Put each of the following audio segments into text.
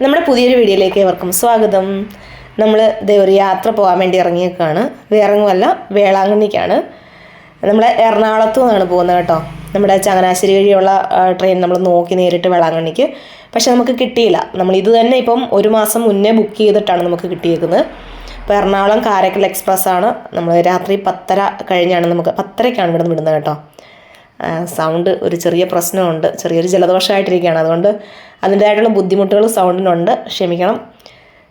നമ്മുടെ പുതിയൊരു വീഡിയോയിലേക്ക് ഏവർക്കും സ്വാഗതം. നമ്മൾ ഒരു യാത്ര പോകാൻ വേണ്ടി ഇറങ്ങിയേക്കാണ്. വേറെങ്ങുമല്ല വേളാങ്കണ്ണിക്കാണ്. നമ്മൾ എറണാകുളത്തു നിന്നാണ് പോകുന്നത് കേട്ടോ. നമ്മുടെ ചങ്ങനാശ്ശേരി വഴിയുള്ള ട്രെയിൻ നമ്മൾ നോക്കി നേരിട്ട് വേളാങ്കണ്ണിക്ക്. പക്ഷെ നമുക്ക് കിട്ടിയില്ല. നമ്മൾ ഇത് തന്നെ ഇപ്പം ഒരു മാസം മുന്നേ ബുക്ക് ചെയ്തിട്ടാണ് നമുക്ക് കിട്ടിയേക്കുന്നത്. അപ്പോൾ എറണാകുളം കാരക്കൽ എക്സ്പ്രസ് ആണ്. നമ്മൾ രാത്രി പത്തര കഴിഞ്ഞാണ് നമുക്ക് പത്തരയ്ക്കാണ് ഇവിടെ നിന്ന് വിടുന്നത് കേട്ടോ. സൗണ്ട് ഒരു ചെറിയ പ്രശ്നമുണ്ട് ചെറിയൊരു ജലദോഷമായിട്ടിരിക്കുകയാണ് അതുകൊണ്ട് അതിന്റേതായിട്ടുള്ള ബുദ്ധിമുട്ടുകൾ സൗണ്ടിനുണ്ട് ക്ഷമിക്കണം.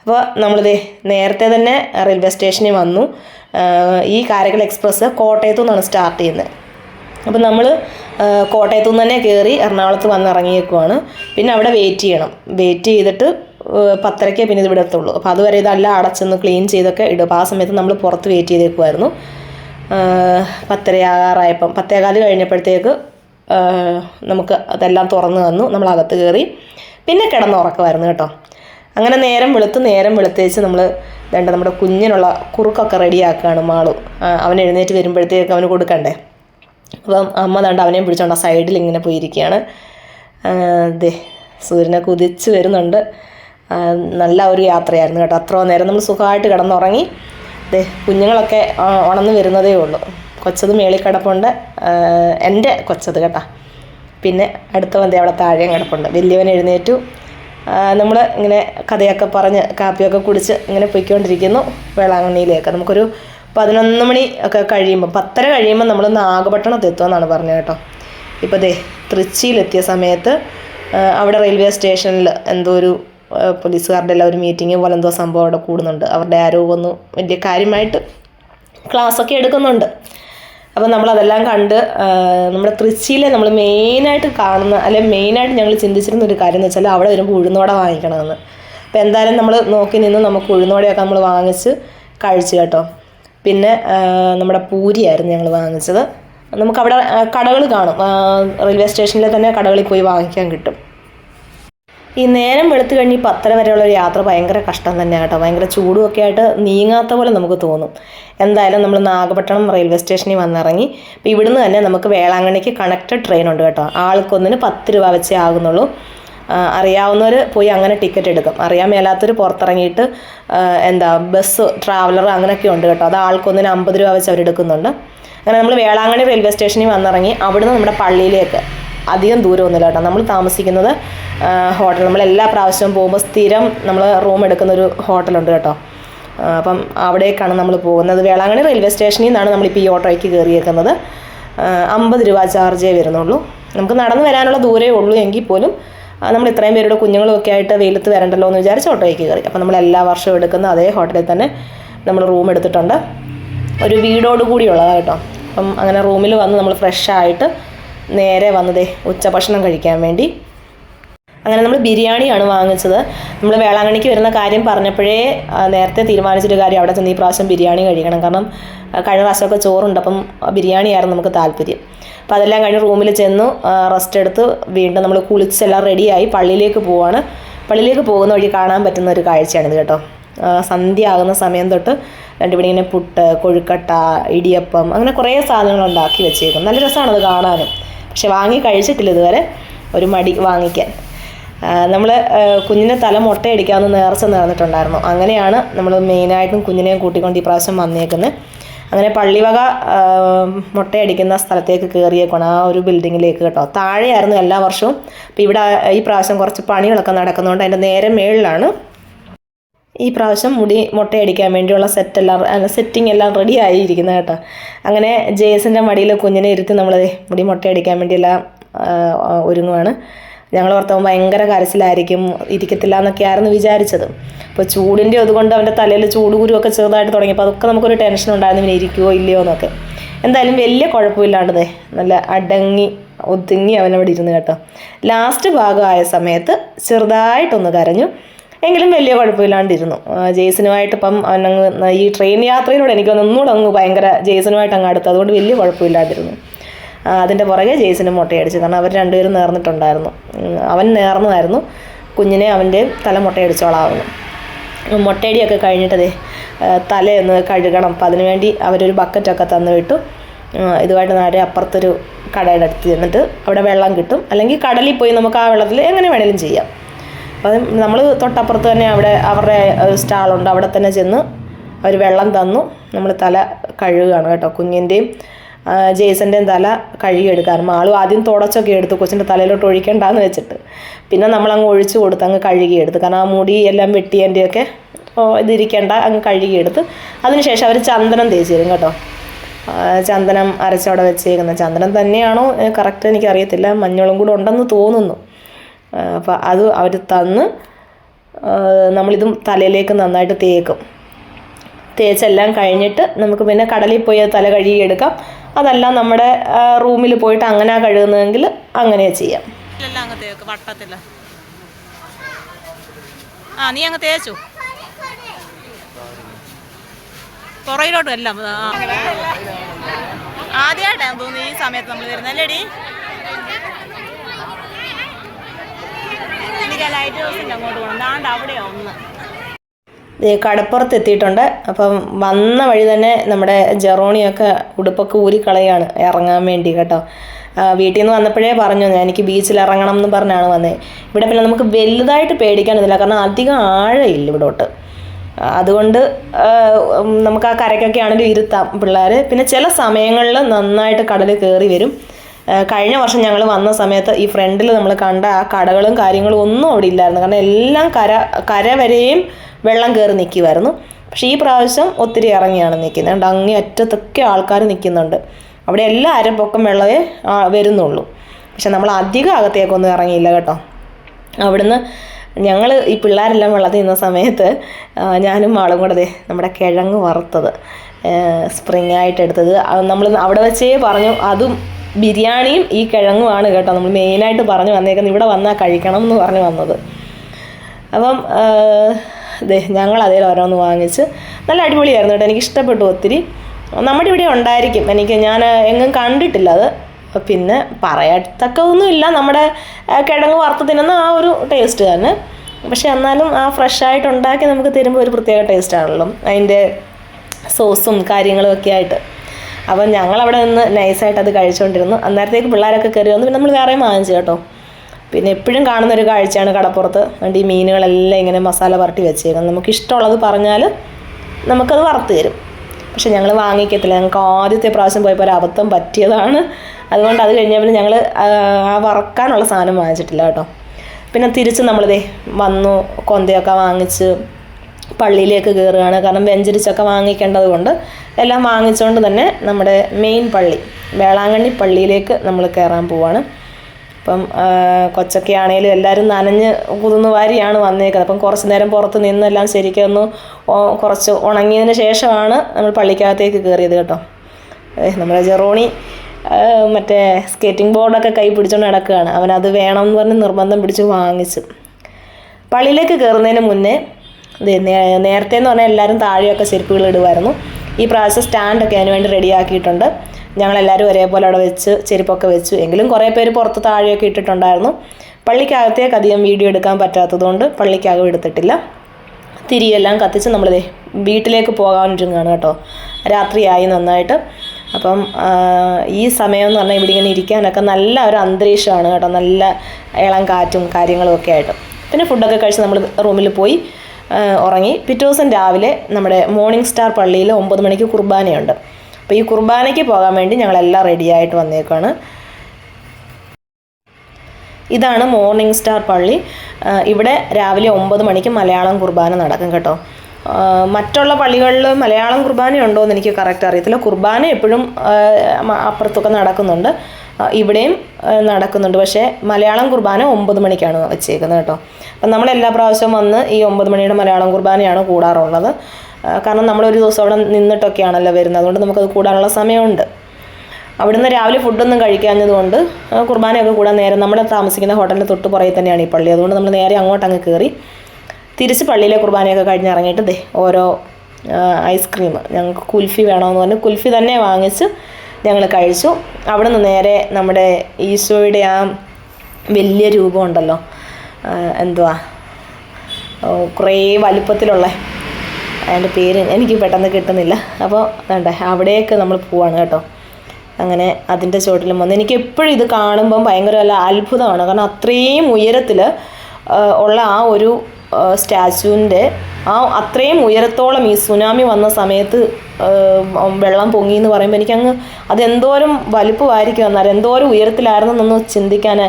അപ്പോൾ നമ്മളിത് നേരത്തെ തന്നെ റെയിൽവേ സ്റ്റേഷനിൽ വന്നു. ഈ കാരക്കൽ എക്സ്പ്രസ് കോട്ടയത്തു നിന്നാണ് സ്റ്റാർട്ട് ചെയ്യുന്നത്. അപ്പോൾ നമ്മൾ കോട്ടയത്തു നിന്ന് തന്നെ കയറി എറണാകുളത്ത് വന്ന് ഇറങ്ങിയേക്കുവാണ്. പിന്നെ അവിടെ വെയിറ്റ് ചെയ്യണം. വെയിറ്റ് ചെയ്തിട്ട് പത്തരയ്ക്കേ പിന്നെ ഇത് വിടത്തുള്ളൂ. അപ്പോൾ അതുവരെ ഇതെല്ലാം അടച്ചൊന്ന് ക്ലീൻ ചെയ്തൊക്കെ ഇടും. അപ്പോൾ ആ സമയത്ത് നമ്മൾ പുറത്ത് വെയിറ്റ് ചെയ്തേക്കുമായിരുന്നു ആഹ് പത്തരയാകാറായപ്പം പത്തേകാൽ കഴിഞ്ഞപ്പോഴത്തേക്ക് നമുക്ക് അതെല്ലാം തുറന്നു തന്നു. നമ്മൾ അകത്ത് കയറി പിന്നെ കിടന്ന് ഉറക്കമായിരുന്നു കേട്ടോ. അങ്ങനെ നേരം വെളുത്ത് നേരം വെളുത്തേച്ച് നമ്മൾ വേണ്ട നമ്മുടെ കുഞ്ഞിനുള്ള കുറുക്കൊക്കെ റെഡിയാക്കുകയാണ് മാളു. അവൻ എഴുന്നേറ്റ് വരുമ്പോഴത്തേക്ക് അവന് കൊടുക്കണ്ടേ? അപ്പം അമ്മ ദാണ്ട് അവനെയും പിടിച്ചോണ്ട് ആ സൈഡിൽ ഇങ്ങനെ പോയിരിക്കുകയാണ്. ദേ സൂര്യനെ കുതിച്ച് വരുന്നുണ്ട്. നല്ല ഒരു യാത്രയായിരുന്നു കേട്ടോ. അത്ര നേരം നമ്മൾ സുഖമായിട്ട് കിടന്നുറങ്ങി. ദേ കുഞ്ഞുങ്ങളൊക്കെ ഉണന്ന് വരുന്നതേ ഉള്ളൂ. കൊച്ചത് മേളിൽ കിടപ്പുണ്ട്. എന്റെ കൊച്ചത് കേട്ടോ. പിന്നെ അടുത്ത വന്തേ അവിടെ താഴെയും കിടപ്പുണ്ട്. വലിയവൻ എഴുന്നേറ്റു. നമ്മൾ ഇങ്ങനെ കഥയൊക്കെ പറഞ്ഞ് കാപ്പിയൊക്കെ കുടിച്ച് ഇങ്ങനെ പൊയ്ക്കൊണ്ടിരിക്കുന്നു വേളാങ്കണ്ണിയിലേക്ക്. നമുക്കൊരു പതിനൊന്ന് മണി ഒക്കെ കഴിയുമ്പോൾ പത്തര കഴിയുമ്പോൾ നമ്മൾ നാഗപട്ടണത്ത് എത്തുമെന്നാണ് പറഞ്ഞത് കേട്ടോ. ഇപ്പോൾ ദേ തൃച്ചിയിലെത്തിയ സമയത്ത് അവിടെ റെയിൽവേ സ്റ്റേഷനിൽ എന്തോ ഒരു പോലീസുകാരുടെ എല്ലാം ഒരു മീറ്റിംഗ് പോലെ എന്തോ സംഭവം അവിടെ കൂടുന്നുണ്ട്. അവരുടെ ആരോ ഒന്ന് വലിയ കാര്യമായിട്ട് ക്ലാസ്സൊക്കെ എടുക്കുന്നുണ്ട്. അപ്പോൾ നമ്മളതെല്ലാം കണ്ട് നമ്മുടെ തൃശ്ശിയിലെ നമ്മൾ മെയിനായിട്ട് കാണുന്ന അല്ലെങ്കിൽ മെയിനായിട്ട് ഞങ്ങൾ ചിന്തിച്ചിരുന്ന ഒരു കാര്യം എന്ന് വെച്ചാൽ അവിടെ വരുമ്പോൾ ഉഴുന്നോടെ വാങ്ങിക്കണമെന്ന്. അപ്പോൾ എന്തായാലും നമ്മൾ നോക്കി നിന്ന് നമുക്ക് ഉഴുന്നോടെയൊക്കെ നമ്മൾ വാങ്ങിച്ച് കഴിച്ചു കേട്ടോ. പിന്നെ നമ്മുടെ പൂരിയായിരുന്നു ഞങ്ങൾ വാങ്ങിച്ചത്. നമുക്കവിടെ കടകൾ കാണും. റെയിൽവേ സ്റ്റേഷനിൽ തന്നെ കടകളിൽ പോയി വാങ്ങിക്കാൻ കിട്ടും. ഈ നേരം വെളുത്തു കഴിഞ്ഞ് ഈ പത്തര വരെയുള്ള ഒരു യാത്ര ഭയങ്കര കഷ്ടം തന്നെയാണ് കേട്ടോ. ഭയങ്കര ചൂടും ഒക്കെ ആയിട്ട് നീങ്ങാത്ത പോലെ നമുക്ക് തോന്നും. എന്തായാലും നമ്മൾ നാഗപട്ടണം റെയിൽവേ സ്റ്റേഷനിൽ വന്നിറങ്ങി ഇപ്പോൾ ഇവിടുന്ന് തന്നെ നമുക്ക് വേളാങ്കണ്ണിക്ക് കണക്റ്റഡ് ട്രെയിൻ ഉണ്ട് കേട്ടോ. ആൾക്കൊന്നിന് പത്ത് രൂപ വെച്ചേ ആകുന്നുള്ളൂ. അറിയാവുന്നവർ പോയി അങ്ങനെ ടിക്കറ്റ് എടുക്കും. അറിയാൻ മേലാത്തവർ പുറത്തിറങ്ങിയിട്ട് എന്താ ബസ് ട്രാവലർ അങ്ങനെയൊക്കെ ഉണ്ട് കേട്ടോ. അത് ആൾക്കൊന്നിന് അമ്പത് രൂപ വെച്ച് അവരെടുക്കുന്നുണ്ട് അങ്ങനെ നമ്മൾ വേളാങ്കണ്ണി റെയിൽവേ സ്റ്റേഷനിൽ വന്നിറങ്ങി അവിടുന്ന് നമ്മുടെ പള്ളിയിലേക്ക് അധികം ദൂരമൊന്നുമില്ല കേട്ടോ. നമ്മൾ താമസിക്കുന്നത് ഹോട്ടൽ. നമ്മൾ എല്ലാ പ്രാവശ്യവും പോകുമ്പോൾ സ്ഥിരം നമ്മൾ റൂം എടുക്കുന്ന ഒരു ഹോട്ടലുണ്ട് കേട്ടോ. അപ്പം അവിടേക്കാണ് നമ്മൾ പോകുന്നത്. വേളാങ്കണ്ണി റെയിൽവേ സ്റ്റേഷനിൽ നിന്നാണ് നമ്മളിപ്പോൾ ഈ ഓട്ടോയ്ക്ക് കയറിയേക്കുന്നത്. അമ്പത് രൂപ ചാർജേ വരുന്നുള്ളൂ. നമുക്ക് നടന്നു വരാനുള്ള ദൂരമേ ഉള്ളൂ എങ്കിൽ പോലും നമ്മൾ ഇത്രയും പേരുടെ കുഞ്ഞുങ്ങളൊക്കെ ആയിട്ട് വെയിലത്ത് വരണ്ടല്ലോ എന്ന് വിചാരിച്ച് ഓട്ടോയ്ക്ക് കയറി. അപ്പം നമ്മൾ എല്ലാ വർഷവും എടുക്കുന്ന അതേ ഹോട്ടലിൽ തന്നെ നമ്മൾ റൂം എടുത്തിട്ടുണ്ട്. ഒരു വീടോട് കൂടിയുള്ളതാണ് കേട്ടോ. അപ്പം അങ്ങനെ റൂമിൽ വന്ന് നമ്മൾ ഫ്രഷ് ആയിട്ട് നേരെ വന്നതേ ഉച്ചഭക്ഷണം കഴിക്കാൻ വേണ്ടി അങ്ങനെ നമ്മൾ ബിരിയാണിയാണ് വാങ്ങിച്ചത്. നമ്മൾ വേളാങ്കണ്ണിക്ക് വരുന്ന കാര്യം പറഞ്ഞപ്പോഴേ നേരത്തെ തീരുമാനിച്ചൊരു കാര്യം അവിടെ ചെന്ന് ഈ പ്രാവശ്യം ബിരിയാണി കഴിക്കണം. കാരണം കഴിഞ്ഞ പ്രാവശ്യമൊക്കെ ചോറുണ്ട്. അപ്പം ബിരിയാണിയായിരുന്നു നമുക്ക് താല്പര്യം. അപ്പോൾ അതെല്ലാം കഴിഞ്ഞ് റൂമിൽ ചെന്നു റെസ്റ്റ് എടുത്ത് വീണ്ടും നമ്മൾ കുളിച്ചെല്ലാം റെഡിയായി പള്ളിയിലേക്ക് പോവാണ്. പള്ളിയിലേക്ക് പോകുന്ന വഴി കാണാൻ പറ്റുന്ന ഒരു കാഴ്ചയാണിത് കേട്ടോ. സന്ധ്യ ആകുന്ന സമയം തൊട്ട് രണ്ടിവിടെ ഇങ്ങനെ പുട്ട് കൊഴുക്കട്ട ഇടിയപ്പം അങ്ങനെ കുറേ സാധനങ്ങൾ ഉണ്ടാക്കി വെച്ചേക്കും നല്ല രസമാണ് അത് കാണാനും. പക്ഷെ വാങ്ങി കഴിച്ചിട്ടില്ല ഇതുവരെ. ഒരു മടി വാങ്ങിക്കാൻ. നമ്മൾ കുഞ്ഞിനെ തല മുട്ടയടിക്കാമെന്ന് നേർച്ച നേർന്നിട്ടുണ്ടായിരുന്നു അങ്ങനെയാണ് നമ്മൾ മെയിനായിട്ടും കുഞ്ഞിനെയും കൂട്ടിക്കൊണ്ട് ഈ പ്രാവശ്യം വന്നേക്കുന്നത് അങ്ങനെ പള്ളിവക മുട്ടയടിക്കുന്ന സ്ഥലത്തേക്ക് കയറിയേക്കണം ആ ഒരു ബിൽഡിങ്ങിലേക്ക് കേട്ടോ. താഴെയായിരുന്നു എല്ലാ വർഷവും. അപ്പോൾ ഇവിടെ ഈ പ്രാവശ്യം കുറച്ച് പണികളൊക്കെ നടക്കുന്നതുകൊണ്ട് അതിന്റെ നേരെ മേളിലാണ്. ഈ പ്രാവശ്യം മുടി മുട്ടയടിക്കാൻ വേണ്ടിയുള്ള സെറ്റെല്ലാം സെറ്റിംഗ് എല്ലാം റെഡി ആയിരിക്കുന്നത് കേട്ടോ. അങ്ങനെ ജേസിന്റെ മടിയിൽ കുഞ്ഞിനെ ഇരുത്തി നമ്മൾ മുടി മുട്ടയടിക്കാൻ വേണ്ടിയെല്ലാം ഒരുങ്ങുവാണ്. ഞങ്ങൾ ഓർത്തവൻ ഭയങ്കര കരച്ചിലായിരിക്കും ഇരിക്കത്തില്ല എന്നൊക്കെ ആയിരുന്നു വിചാരിച്ചത്. അപ്പോൾ ചൂടിന്റെ അതുകൊണ്ട് അവന്റെ തലയിൽ ചൂട് കുരുവൊക്കെ ചെറുതായിട്ട് തുടങ്ങിയപ്പോൾ അതൊക്കെ നമുക്കൊരു ടെൻഷൻ ഉണ്ടായിരുന്നു പിന്നെ ഇരിക്കുമോ ഇല്ലയോ എന്നൊക്കെ. എന്തായാലും വലിയ കുഴപ്പമില്ലാണ്ടതേ നല്ല അടങ്ങി ഒതുങ്ങി അവനവിടെ ഇരുന്ന് കേട്ടോ. ലാസ്റ്റ് ഭാഗമായ സമയത്ത് ചെറുതായിട്ടൊന്ന് കരഞ്ഞു. എങ്കിലും വലിയ കുഴപ്പമില്ലാണ്ടിരുന്നു. ജെയ്സനുമായിട്ട് ഇപ്പം അവനങ്ങ് ഈ ട്രെയിൻ യാത്രയിലൂടെ എനിക്ക് ഒന്നുകൂടെ അങ്ങ് ഭയങ്കര ജെയ്സനുമായിട്ട് അങ്ങ് അടുത്ത്. അതുകൊണ്ട് വലിയ കുഴപ്പമില്ലാണ്ടിരുന്നു. അതിന്റെ പുറകെ ജെയ്സിനും മുട്ടയടിച്ചു. കാരണം അവർ രണ്ടുപേരും നേർന്നിട്ടുണ്ടായിരുന്നു. അവൻ നേർന്നതായിരുന്നു. കുഞ്ഞിനെ അവന്റെ തല മുട്ടയടിച്ചോളാവുന്നു. മുട്ടയടിയൊക്കെ കഴിഞ്ഞിട്ടതേ തലയൊന്ന് കഴുകണം. അപ്പം അതിനുവേണ്ടി അവരൊരു ബക്കറ്റൊക്കെ തന്നു വിട്ടു ഇതുമായിട്ട് നേരെ അപ്പുറത്തൊരു കടയുടെ അടുത്ത് ചെന്നിട്ട് അവിടെ വെള്ളം കിട്ടും. അല്ലെങ്കിൽ കടലിൽ പോയി നമുക്ക് ആ വെള്ളത്തിൽ എങ്ങനെ വേണേലും ചെയ്യാം. അപ്പം നമ്മൾ തൊട്ടപ്പുറത്ത് തന്നെ അവിടെ അവരുടെ സ്റ്റാളുണ്ട്. അവിടെ തന്നെ ചെന്ന് അവർ വെള്ളം തന്നു. നമ്മൾ തല കഴുകുകയാണ് കേട്ടോ കുഞ്ഞിന്റെയും ജേസന്റെയും തല കഴുകിയെടുക്കാറ് ആളും ആദ്യം തുടച്ചൊക്കെ എടുത്തു കൊച്ചിന്റെ തലയിലോട്ട് ഒഴിക്കണ്ടെന്ന് വെച്ചിട്ട്. പിന്നെ നമ്മൾ അങ്ങ് ഒഴിച്ചു കൊടുത്ത് അങ്ങ് കഴുകിയെടുത്ത്. കാരണം ആ മുടി എല്ലാം വെട്ടിയതിന്റെയൊക്കെ ഇതിരിക്കേണ്ട അങ്ങ് കഴുകിയെടുത്ത്. അതിനുശേഷം അവർ ചന്ദനം തേച്ച് തരും കേട്ടോ. ചന്ദനം അരച്ചവിടെ വെച്ചേക്കുന്നത് ചന്ദനം തന്നെയാണോ? കറക്റ്റ് എനിക്കറിയത്തില്ല. മഞ്ഞളും കൂടെ ഉണ്ടെന്ന് തോന്നുന്നു. അപ്പോൾ അത് അവർ തന്ന് നമ്മളിതും തലയിലേക്ക് നന്നായിട്ട് തേക്കും. തേച്ചെല്ലാം കഴിഞ്ഞിട്ട് നമുക്ക് പിന്നെ കടലിൽ പോയി തല കഴുകിയെടുക്കാം. അതല്ല നമ്മുടെ റൂമിൽ പോയിട്ട് അങ്ങനെ കഴുകുന്നതെങ്കിൽ അങ്ങനെ ചെയ്യാം. ആ നീ അങ്ങ് തേച്ചു. പുറയിലോട്ടും എല്ലാം. ആദ്യമായിട്ടാണ് തോന്നുന്നു ഈ സമയത്ത് നമ്മൾ എനിക്ക് ലൈറ്റ് ഹൗസിന്റെ അങ്ങോട്ട് പോകണം ദാണ്ട് അവിടെയാ ഒന്ന്. കടപ്പുറത്ത് എത്തിയിട്ടുണ്ട്. അപ്പം വന്ന വഴി തന്നെ നമ്മുടെ ജെറോണിയൊക്കെ ഉടുപ്പൊക്കെ ഊരിക്കളയാണ് ഇറങ്ങാൻ വേണ്ടി കേട്ടോ. വീട്ടിൽ നിന്ന് വന്നപ്പോഴേ പറഞ്ഞു എനിക്ക് ബീച്ചിൽ ഇറങ്ങണം എന്ന് പറഞ്ഞാണ് വന്നത് ഇവിടെ പിന്നെ നമുക്ക് വലുതായിട്ട് പേടിക്കാനൊന്നുമില്ല കാരണം അധികം ആഴയില്ല ഇവിടോട്ട്. അതുകൊണ്ട് നമുക്ക് ആ കരയ്ക്കൊക്കെ ആണെങ്കിലും ഇരുത്താം പിള്ളേർ പിന്നെ ചില സമയങ്ങളിൽ നന്നായിട്ട് കടൽ കയറി വരും. കഴിഞ്ഞ വർഷം ഞങ്ങൾ വന്ന സമയത്ത് ഈ ഫ്രണ്ടിൽ നമ്മൾ കണ്ട ആ കടകളും കാര്യങ്ങളും ഒന്നും അവിടെ ഇല്ലായിരുന്നു. കാരണം എല്ലാം കര കര വരെയും വെള്ളം കയറി നിൽക്കുമായിരുന്നു പക്ഷേ ഈ പ്രാവശ്യം ഒത്തിരി ഇറങ്ങിയാണ് നിൽക്കുന്നത്. അതുകൊണ്ട് അങ്ങേ അറ്റത്തൊക്കെ ആൾക്കാർ നിൽക്കുന്നുണ്ട്. അവിടെ എല്ലാ അരപ്പൊക്കം വെള്ളമേ വരുന്നുള്ളൂ. പക്ഷെ നമ്മൾ അധികം അകത്തേക്കൊന്നും ഇറങ്ങിയില്ല കേട്ടോ. അവിടുന്ന് ഞങ്ങൾ ഈ പിള്ളേരെല്ലാം വെള്ളത്തിൽ നിന്ന സമയത്ത് ഞാനും ആളും കൂടെ നമ്മുടെ കിഴങ്ങ് വറുത്തത് സ്പ്രിങ് ആയിട്ട് എടുത്തത്. നമ്മൾ അവിടെ വെച്ചേ പറഞ്ഞു അതും ബിരിയാണിയും ഈ കിഴങ്ങുമാണ് കേട്ടോ. നമ്മൾ മെയിനായിട്ട് പറഞ്ഞു വന്നേക്കുന്നത് ഇവിടെ വന്നാൽ കഴിക്കണം എന്ന് പറഞ്ഞു വന്നത്. അപ്പം ഞങ്ങൾ അതിൽ ഓരോന്ന് വാങ്ങിച്ച് നല്ല അടിപൊളിയായിരുന്നു കേട്ടോ. എനിക്ക് ഇഷ്ടപ്പെട്ടു ഒത്തിരി. നമ്മുടെ ഇവിടെ ഉണ്ടായിരിക്കും. എനിക്ക് ഞാൻ എങ്ങും കണ്ടിട്ടില്ല അത്. പിന്നെ പറയത്തക്കൊന്നുമില്ല നമ്മുടെ ആ, കിഴങ്ങ് വറുത്ത് തിന്നുന്ന ആ ഒരു ടേസ്റ്റ് തന്നെ. പക്ഷെ എന്നാലും ആ ഫ്രഷായിട്ട് ഉണ്ടാക്കി നമുക്ക് തരുമ്പോൾ ഒരു പ്രത്യേക ടേസ്റ്റ് ആണല്ലോ. അതിന്റെ സോസും കാര്യങ്ങളും ഒക്കെ ആയിട്ട്. അപ്പം ഞങ്ങളവിടെ നിന്ന് നൈസായിട്ട് അത് കഴിച്ചുകൊണ്ടിരുന്നു. അന്നേരത്തേക്ക് പിള്ളേരൊക്കെ കയറി വന്നു പിന്നെ നമ്മൾ വേറെയും വാങ്ങിച്ചു കേട്ടോ. പിന്നെ എപ്പോഴും കാണുന്ന ഒരു കാഴ്ചയാണ് കടപ്പുറത്ത്. അതുകൊണ്ട് ഈ മീനുകളെല്ലാം ഇങ്ങനെ മസാല പറട്ടി വെച്ചേക്കുന്നത്. നമുക്ക് ഇഷ്ടമുള്ളത് പറഞ്ഞാൽ നമുക്കത് വറുത്ത് തരും. പക്ഷെ ഞങ്ങൾ വാങ്ങിക്കത്തില്ല. ഞങ്ങൾക്ക് ആദ്യത്തെ പ്രാവശ്യം പോയപ്പോൾ ഒരു അബദ്ധം പറ്റിയതാണ്. അതുകൊണ്ട് അത് കഴിഞ്ഞപ്പോൾ ഞങ്ങൾ ആ വറക്കാനുള്ള സാധനം വാങ്ങിച്ചിട്ടില്ല കേട്ടോ. പിന്നെ തിരിച്ച് നമ്മളിതേ വന്നു കൊന്തയൊക്കെ വാങ്ങിച്ച് പള്ളിയിലേക്ക് കയറുകയാണ് കാരണം വെഞ്ചരിച്ചൊക്കെ വാങ്ങിക്കേണ്ടത് കൊണ്ട് എല്ലാം വാങ്ങിച്ചുകൊണ്ട് തന്നെ നമ്മുടെ മെയിൻ പള്ളി വേളാങ്കണ്ണി പള്ളിയിലേക്ക് നമ്മൾ കയറാൻ പോവാണ്. അപ്പം കൊച്ചൊക്കെ ആണെങ്കിലും എല്ലാവരും നനഞ്ഞ് കുതിർന്ന് വാരിയാണ് വന്നേക്കുന്നത്. അപ്പം കുറച്ച് നേരം പുറത്ത് നിന്നെല്ലാം ശരിക്കും ഒന്ന് കുറച്ച് ഉണങ്ങിയതിന് ശേഷമാണ് നമ്മൾ പള്ളിക്കകത്തേക്ക് കയറിയത് കേട്ടോ. നമ്മുടെ ജെറോണി മറ്റേ സ്കേറ്റിംഗ് ബോർഡൊക്കെ കൈ പിടിച്ചുകൊണ്ട് നടക്കുകയാണ്. അവനത് വേണം എന്ന് പറഞ്ഞ് നിർബന്ധം പിടിച്ച് വാങ്ങിച്ചു. പള്ളിയിലേക്ക് കയറുന്നതിന് മുന്നേ നേരത്തെ എന്ന് പറഞ്ഞാൽ എല്ലാവരും താഴെയൊക്കെ ചെരുപ്പുകൾ ഇടുമായിരുന്നു ഈ പ്രാവശ്യം സ്റ്റാൻഡൊക്കെ അതിന് വേണ്ടി റെഡിയാക്കിയിട്ടുണ്ട്. ഞങ്ങളെല്ലാവരും ഒരേപോലെ അവിടെ വെച്ച് ചെരുപ്പൊക്കെ വെച്ചു. എങ്കിലും കുറേ പേര് പുറത്ത് താഴെയൊക്കെ ഇട്ടിട്ടുണ്ടായിരുന്നു. പള്ളിക്കകത്തേക്ക് അധികം വീഡിയോ എടുക്കാൻ പറ്റാത്തതുകൊണ്ട് പള്ളിക്കകം എടുത്തിട്ടില്ല. തിരിയെല്ലാം കത്തിച്ച് നമ്മൾ വീട്ടിലേക്ക് പോകാനൊരുങ്ങാണ് കേട്ടോ. രാത്രിയായി നന്നായിട്ട്. അപ്പം ഈ സമയം എന്ന് പറഞ്ഞാൽ ഇവിടെ ഇങ്ങനെ ഇരിക്കാനൊക്കെ നല്ല ഒരു അന്തരീക്ഷമാണ് കേട്ടോ. നല്ല ഇളം കാറ്റും കാര്യങ്ങളും ഒക്കെ ആയിട്ട്. പിന്നെ ഫുഡൊക്കെ കഴിച്ച് നമ്മൾ റൂമിൽ പോയി ഉറങ്ങി. പിറ്റേ ദിവസം രാവിലെ നമ്മുടെ മോർണിംഗ് സ്റ്റാർ പള്ളിയിൽ ഒമ്പത് മണിക്ക് കുർബാനയുണ്ട്. അപ്പോൾ ഈ കുർബാനയ്ക്ക് പോകാൻ വേണ്ടി ഞങ്ങളെല്ലാം റെഡിയായിട്ട് വന്നേക്കാണ്. ഇതാണ് മോർണിംഗ് സ്റ്റാർ പള്ളി. ഇവിടെ രാവിലെ ഒമ്പത് മണിക്ക് മലയാളം കുർബാന നടക്കും കേട്ടോ. മറ്റുള്ള പള്ളികളിൽ മലയാളം കുർബാന ഉണ്ടോ എന്ന് എനിക്ക് കറക്റ്റ് അറിയത്തില്ല. കുർബാന എപ്പോഴും അപ്പുറത്തൊക്കെ നടക്കുന്നുണ്ട്. ഇവിടെയും നടക്കുന്നുണ്ട്. പക്ഷേ മലയാളം കുർബാന ഒമ്പത് മണിക്കാണ് വെച്ചേക്കുന്നത് കേട്ടോ. അപ്പം നമ്മൾ എല്ലാ പ്രാവശ്യവും വന്ന് ഈ ഒമ്പത് മണിയുടെ മലയാളം കുർബാനയാണ് കൂടാറുള്ളത്. കാരണം നമ്മളൊരു ദിവസം അവിടെ നിന്നിട്ടൊക്കെയാണല്ലോ വരുന്നത്. അതുകൊണ്ട് നമുക്കത് കൂടാനുള്ള സമയമുണ്ട്. അവിടുന്ന് രാവിലെ ഫുഡൊന്നും കഴിക്കാഞ്ഞതുകൊണ്ട് കുർബാനയൊക്കെ കൂടാൻ നേരം നമ്മുടെ താമസിക്കുന്ന ഹോട്ടലിന്റെ തൊട്ട് പുറകെ തന്നെയാണ് ഈ പള്ളി. അതുകൊണ്ട് നമ്മൾ നേരെ അങ്ങോട്ട് അങ്ങ് കയറി തിരിച്ച് പള്ളിയിലെ കുർബാനയൊക്കെ കഴിഞ്ഞ് ഇറങ്ങിയിട്ട് ദേ ഓരോ ഐസ്ക്രീം ഞങ്ങൾക്ക് കുൽഫി വേണമെന്ന് പറഞ്ഞ്. കുൽഫി തന്നെ വാങ്ങിച്ച് ഞങ്ങൾ കഴിച്ചു. അവിടെ നിന്ന് നേരെ നമ്മുടെ ഈശോയുടെ ആ വലിയ രൂപമുണ്ടല്ലോ എന്തുവാ കുറേ വലുപ്പത്തിലുള്ള അതിന്റെ പേര് എനിക്ക് പെട്ടെന്ന് കിട്ടുന്നില്ല. അപ്പോൾ വേണ്ട അവിടേക്ക് നമ്മൾ പോവാണ് കേട്ടോ. അങ്ങനെ അതിന്റെ ചോട്ടിലും വന്ന് എനിക്ക് എപ്പോഴും ഇത് കാണുമ്പം ഭയങ്കര വല്ല അത്ഭുതമാണ്. കാരണം അത്രയും ഉയരത്തിൽ ഉള്ള ആ ഒരു സ്റ്റാച്യുവിന്റെ ആ അത്രയും ഉയരത്തോളം ഈ സുനാമി വന്ന സമയത്ത് വെള്ളം പൊങ്ങി എന്ന് പറയുമ്പോൾ എനിക്കങ്ങ് അതെന്തോരം വലുപ്പമായിരിക്കും എന്നാൽ എന്തോരം ഉയരത്തിലായിരുന്നു എന്നൊന്ന് ചിന്തിക്കാൻ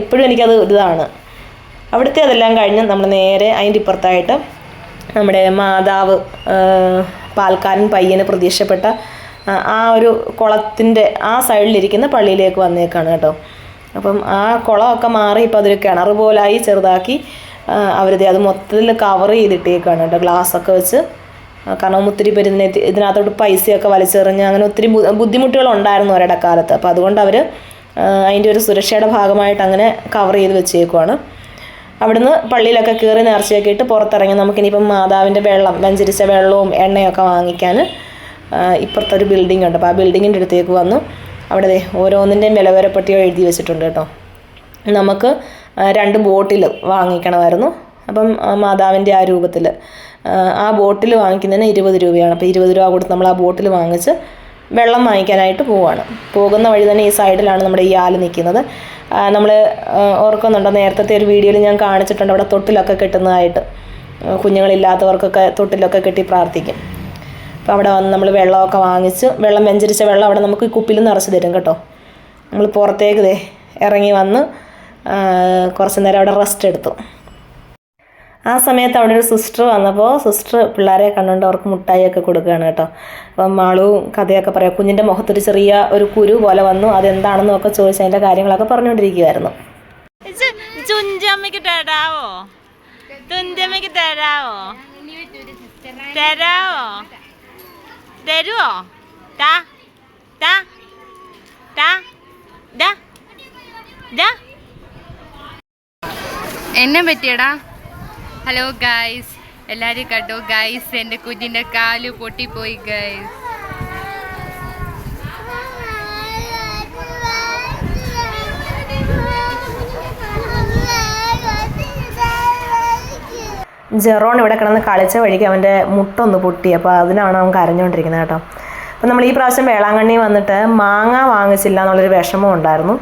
ഇപ്പോഴും എനിക്കത് ഇതാണ്. അവിടുത്തെ അതെല്ലാം കഴിഞ്ഞ് നമ്മൾ നേരെ അതിന്റെ ഇപ്പുറത്തായിട്ട് നമ്മുടെ മാതാവ് പാൽക്കാരൻ പയ്യന് പ്രതീക്ഷപ്പെട്ട ആ, ഒരു കുളത്തിന്റെ ആ സൈഡിലിരിക്കുന്ന പള്ളിയിലേക്ക് വന്നേക്കാണ് കേട്ടോ. അപ്പം ആ കുളമൊക്കെ മാറി ഇപ്പോൾ അതൊരു കിണർ പോലായി ചെറുതാക്കി അവരത് അത് മൊത്തത്തിൽ കവർ ചെയ്തിട്ടേക്കാണ് കേട്ടോ. ഗ്ലാസ്സൊക്കെ വെച്ച് കാരണം ഒത്തിരി പേര് ഇതിനെ ഇതിനകത്തോട്ട് പൈസയൊക്കെ വലിച്ചെറിഞ്ഞ് അങ്ങനെ ഒത്തിരി ബുദ്ധിമുട്ടുകൾ ഉണ്ടായിരുന്നു അവരുടെ കാലത്ത് അപ്പോൾ അതുകൊണ്ട് അവർ അതിന്റെ ഒരു സുരക്ഷയുടെ ഭാഗമായിട്ട് അങ്ങനെ കവർ ചെയ്ത് വെച്ചേക്കുവാണ്. അവിടുന്ന് പള്ളിയിലൊക്കെ കയറി നേർച്ചയൊക്കെ ഇട്ട് പുറത്തിറങ്ങി നമുക്കിനിയിപ്പം മാതാവിന്റെ വെള്ളം വെഞ്ചരിച്ച വെള്ളവും എണ്ണയൊക്കെ വാങ്ങിക്കാൻ ഇപ്പുറത്തൊരു ബിൽഡിംഗ് ഉണ്ട്. അപ്പോൾ ആ ബിൽഡിങ്ങിന്റെ അടുത്തേക്ക് വന്നു. അവിടെ ഓരോന്നിന്റെയും വിലവരപ്പട്ടിയോ എഴുതി വെച്ചിട്ടുണ്ട് കേട്ടോ. നമുക്ക് രണ്ട് ബോട്ടിൽ വാങ്ങിക്കണമായിരുന്നു. അപ്പം മാതാവിന്റെ ആ രൂപത്തിൽ ആ ബോട്ടിൽ വാങ്ങിക്കുന്നതിന് ഇരുപത് രൂപയാണ്. അപ്പോൾ ഇരുപത് രൂപ കൊടുത്ത് നമ്മൾ ആ ബോട്ടിൽ വാങ്ങിച്ച് വെള്ളം വാങ്ങിക്കാനായിട്ട് പോവുകയാണ് പോകുന്ന വഴി തന്നെ ഈ സൈഡിലാണ് നമ്മുടെ ഈ ആൽ നിൽക്കുന്നത്. നമ്മൾ ഓർക്കുന്നുണ്ടോ? നേരത്തെ ഒരു വീഡിയോയിൽ ഞാൻ കാണിച്ചിട്ടുണ്ട്. അവിടെ തൊട്ടിലൊക്കെ കെട്ടുന്നതായിട്ട്. കുഞ്ഞുങ്ങളില്ലാത്തവർക്കൊക്കെ തൊട്ടിലൊക്കെ കെട്ടി പ്രാർത്ഥിക്കും. അപ്പോൾ അവിടെ വന്ന് നമ്മൾ വെള്ളമൊക്കെ വാങ്ങിച്ച് വെള്ളം വെഞ്ചരിച്ച വെള്ളം അവിടെ നമുക്ക് കുപ്പിയിൽ നിറച്ച് തരും കേട്ടോ. നമ്മൾ പുറത്തേക്ക് ഇറങ്ങി വന്ന് കുറച്ച് നേരം അവിടെ റെസ്റ്റ് എടുത്തു. ആ സമയത്ത് അവിടെ ഒരു സിസ്റ്റർ വന്നപ്പോൾ സിസ്റ്റർ പിള്ളേരെ കണ്ടുകൊണ്ട് അവർക്ക് മുട്ടായിയൊക്കെ കൊടുക്കുകയാണ് കേട്ടോ. അപ്പം മാളും കഥയൊക്കെ പറയാം. കുഞ്ഞിന്റെ മുഖത്തൊരു ചെറിയ ഒരു കുരു പോലെ വന്നു. അതെന്താണെന്നും ഒക്കെ ചോദിച്ച് അതിന്റെ കാര്യങ്ങളൊക്കെ പറഞ്ഞുകൊണ്ടിരിക്കുമായിരുന്നു ചുഞ്ചമ്മയ്ക്ക് തരാവോ? തുഞ്ചമ്മയ്ക്ക് തരാവോ? തരാവോ? തരുവോ? ടാ ടാ ടാ ഡാ ഡാ എന്നെ പറ്റിയടാ? ഹലോ ഗായ്സ് എല്ലാവരും കണ്ടോ? ഗായ്സ് എന്റെ കുഞ്ഞിന്റെ കാൽ പൊട്ടിപ്പോയി ഗായ്സ് ജെറോൺ ഇവിടെ കിടന്ന് കളിച്ച വഴിക്ക് അവന്റെ മുട്ടൊന്ന് പൊട്ടി. അപ്പോൾ അതിനാണ് അവൻ കരഞ്ഞുകൊണ്ടിരിക്കുന്നത് കേട്ടോ. അപ്പോൾ നമ്മൾ ഈ പ്രാവശ്യം വേളാങ്കണ്ണി വന്നിട്ട് മാങ്ങ വാങ്ങിച്ചില്ല എന്നുള്ളൊരു വിഷമം ഉണ്ടായിരുന്നു.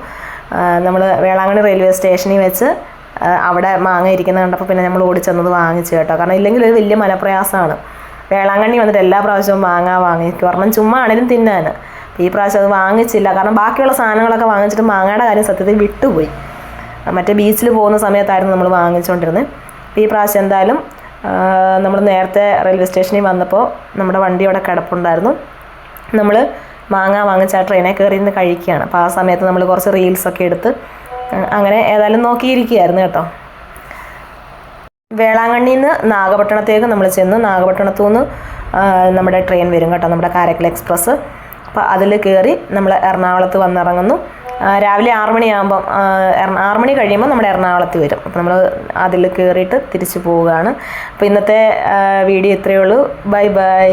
നമ്മൾ വേളാങ്കണ്ണി റെയിൽവേ സ്റ്റേഷനിൽ വെച്ച് അവിടെ മാങ്ങ കണ്ടപ്പോൾ പിന്നെ നമ്മൾ ഓടിച്ചെന്നത് വാങ്ങിച്ചു കേട്ടോ. കാരണം ഇല്ലെങ്കിൽ ഒരു വലിയ മനപ്രയാസമാണ്. വേളാങ്കണ്ണി വന്നിട്ട് എല്ലാ പ്രാവശ്യവും മാങ്ങ വാങ്ങിക്കും. ഒരെണ്ണം ചുമ്മാ ആണെങ്കിലും തിന്നാൻ. ഈ പ്രാവശ്യം അത് വാങ്ങിച്ചില്ല. കാരണം ബാക്കിയുള്ള സാധനങ്ങളൊക്കെ വാങ്ങിച്ചിട്ട് മാങ്ങയുടെ കാര്യം സത്യത്തിൽ വിട്ടുപോയി. മറ്റേ ബീച്ചിൽ പോകുന്ന സമയത്തായിരുന്നു നമ്മൾ വാങ്ങിച്ചുകൊണ്ടിരുന്നത് ഈ പ്രാവശ്യം എന്തായാലും നമ്മൾ നേരത്തെ റെയിൽവേ സ്റ്റേഷനിൽ വന്നപ്പോൾ നമ്മുടെ വണ്ടി അവിടെ കിടപ്പുണ്ടായിരുന്നു. നമ്മൾ മാങ്ങ വാങ്ങിച്ച ട്രെയിനെ കയറി നിന്ന് കഴിക്കുകയാണ്. അപ്പോൾ ആ സമയത്ത് നമ്മൾ കുറച്ച് റീൽസൊക്കെ എടുത്ത് അങ്ങനെ ഏതായാലും നോക്കിയിരിക്കുകയായിരുന്നു കേട്ടോ. വേളാങ്കണ്ണിയിൽ നിന്ന് നാഗപട്ടണത്തേക്ക് നമ്മൾ ചെന്ന് നാഗപട്ടണത്തു നിന്ന് നമ്മുടെ ട്രെയിൻ വരും കേട്ടോ നമ്മുടെ കാരക്കൽ എക്സ്പ്രസ് അപ്പോൾ അതിൽ കയറി നമ്മൾ എറണാകുളത്ത് വന്നിറങ്ങുന്നു. രാവിലെ ആറ് മണിയാകുമ്പം ആറ് മണി കഴിയുമ്പോൾ നമ്മുടെ എറണാകുളത്ത് വരും. അപ്പോൾ നമ്മൾ അതിൽ കയറിയിട്ട് തിരിച്ചു പോവുകയാണ്. അപ്പോൾ ഇന്നത്തെ വീഡിയോ ഇത്രയേ ഉള്ളൂ. Bye bye.